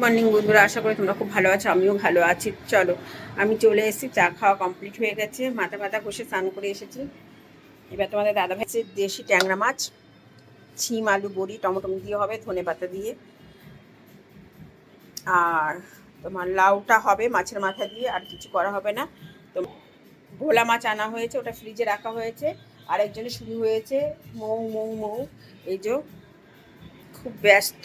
Morning বন্ধুরা। আশা করি তোমরা খুব ভালো আছো, আমিও ভালো আছি। চলো, আমি চলে এসেছি, চা খাওয়া কমপ্লিট হয়ে গেছে। মাথা মাথা কষে স্নান করে এসেছি। এবার তোমাদের দাদা ভাইছে দেশি ট্যাংরা মাছ, ছিম, আলু, বড়ি, টমেটো দিয়ে হবে, ধনে পাতা দিয়ে। আর তোমার লাউটা হবে মাছের মাথা দিয়ে, আর কিছু করা হবে না। তো ভোলা মাছ আনা হয়েছে, ওটা ফ্রিজে রাখা হয়েছে। আর একজনে শুরু হয়েছে, মৌ মৌ মৌ। এই যে, খুব ব্যস্ত।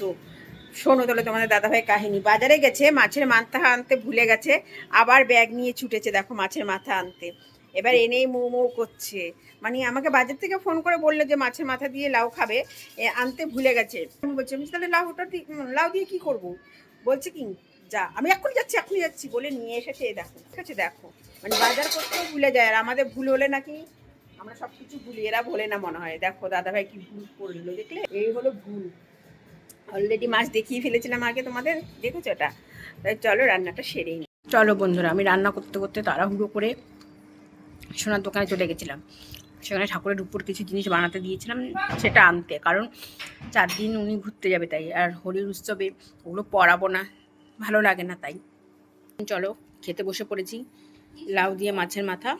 শোনো, তাহলে তোমাদের দাদাভাই কাহিনী। বাজারে গেছে, মাছের মাথা আনতে ভুলে গেছে, আবার ব্যাগ নিয়ে ছুটেছে, দেখো মাছের মাথা আনতে। এবার এনেই মৌ মৌ করছে। মানে আমাকে বাজার থেকে ফোন করে বলল যে, মাছের মাথা দিয়ে লাউ খাবে আনতে ভুলে গেছে। আমি বলছি, আমি তাহলে লাউ, ওটা দি- লাউ দিয়ে কি করব? বলছে কি, যা, আমি এক্ষুনি যাচ্ছি এক্ষুনি যাচ্ছি। বলে নিয়ে এসেছে দেখো, ঠিক আছে, দেখো। মানে বাজার করতেও ভুলে যায়, আর আমাদের ভুল হলে নাকি আমরা সব কিছু ভুলি, এরা ভোলে না মনে হয়। দেখো, দাদাভাই কি ভুল করল, দেখলে? এই হলো ভুল। অলরেডি মাছ দেখিয়ে ফেলেছিলাম আগে তোমাদের, দেখেছ ওটা? চলো রান্নাটা সেরেই নিই। চলো বন্ধুরা, আমি রান্না করতে করতে তাড়াহুড়ো করে সোনার দোকানে চলে গেছিলাম। সেখানে ঠাকুরের উপর কিছু জিনিস বানাতে দিয়েছিলাম, সেটা আনতে। কারণ চার দিন উনি ঘুরতে যাবে তাই, আর হোলির উৎসবে ওগুলো পরাবো না, ভালো লাগে না তাই। চলো, খেতে বসে পড়েছি। লাউ দিয়ে মাছের মাথা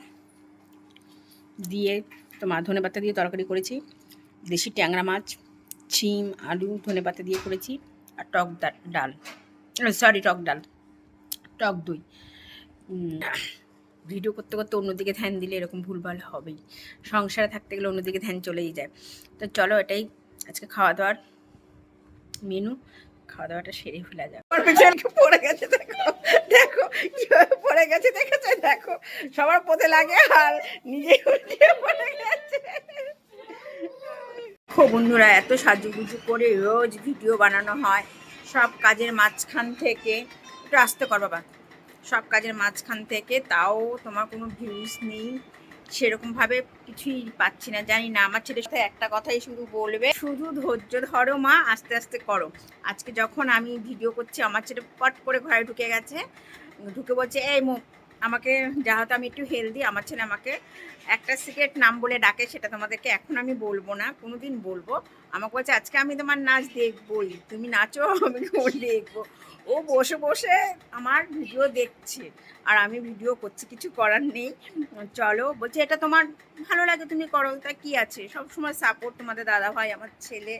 দিয়ে তোমার ধনে পাতা দিয়ে তরকারি করেছি, দেশি ট্যাংরা মাছ ছিম আলু, ধনে পাতা দিয়ে করেছি আর টক ডাল। সরি টক ডাল। টক দই। ভিডিও করতে করতে অন্যদিকে ধ্যান দিলে এরকম ভুলভাল হবেই। সংসারে থাকতে গেলে অন্যদিকে ধ্যান চলেই যায়। তো চলো এটাই আজকে খাওয়া দাওয়ার মেনু খাওয়া দাওয়াটা সেরে ফেলা পেছনে পড়ে গেছে, দেখো। দেখো, কীভাবে পড়ে গেছে, দেখেছ? দেখো, সবার পথে লাগে আর নিজে উল্টে পড়ে গেছে দেখো বন্ধুরা, এত সাজুগুজু করে রোজ ভিডিও বানানো হয়। সব কাজের মাঝখান থেকে, একটু আসতে কর বাবা। সব কাজের মাঝখান থেকে তাও তোমার কোনো ভিউজ নেই। সেরকমভাবে কিছুই পাচ্ছি না, জানি না। আমার ছেলের সাথে একটা কথাই শুধু বলবে, শুধু ধৈর্য ধরো মা, আস্তে আস্তে করো। আজকে যখন আমি ভিডিও করছি, আমার ছেলে পট করে ঘরে ঢুকে গেছে। ঢুকে বলছে, এই মুখ আমাকে যেহেতু আমি একটু হেলদি আমার ছেলে আমাকে একটা সিক্রেট নাম বলে ডাকে, সেটা তোমাদেরকে এখন আমি বলব না, কোনোদিন বলব। আমাকে বলছে, আজকে আমি তোমার নাচ দেখবই, তুমি নাচো, আমি দেখব। ও বসে বসে আমার ভিডিও দেখছে, আর আমি ভিডিও করছি, কিছু করার নেই। চলো, বলছে, এটা তোমার ভালো লাগে, তুমি করো, তা কি আছে? সবসময় সাপোর্ট তোমাদের দাদা ভাই, আমার ছেলে।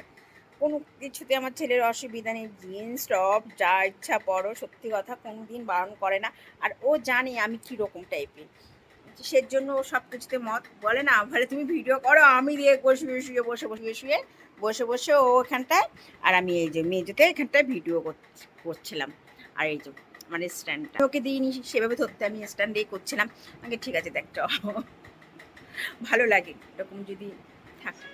কোনো কিছুতে আমার ছেলের অসুবিধা নেই, জিন্স, টপ, যা ইচ্ছা পড়ো সত্যি কথা কোনো দিন বারণ করে না। আর ও জানে আমি কীরকম টাইপের। সের জন্য ও সব কিছুতে মত বলে না ভালো তুমি ভিডিও করো, আমি দিয়ে শুয়ে শুয়ে, বসে বসে শুয়ে বসে বসে ও এখানটায়, আর আমি এই যে মেজেতে এখানটায় ভিডিও করছিলাম। আর এই যে মানে স্ট্যান্ডটা। ওকে দিইনি, সেভাবে ধরতে আমি স্ট্যান্ডেই করছিলাম। আগে ঠিক আছে দেখ চ। ভালো লাগে, এরকম যদি থাকে।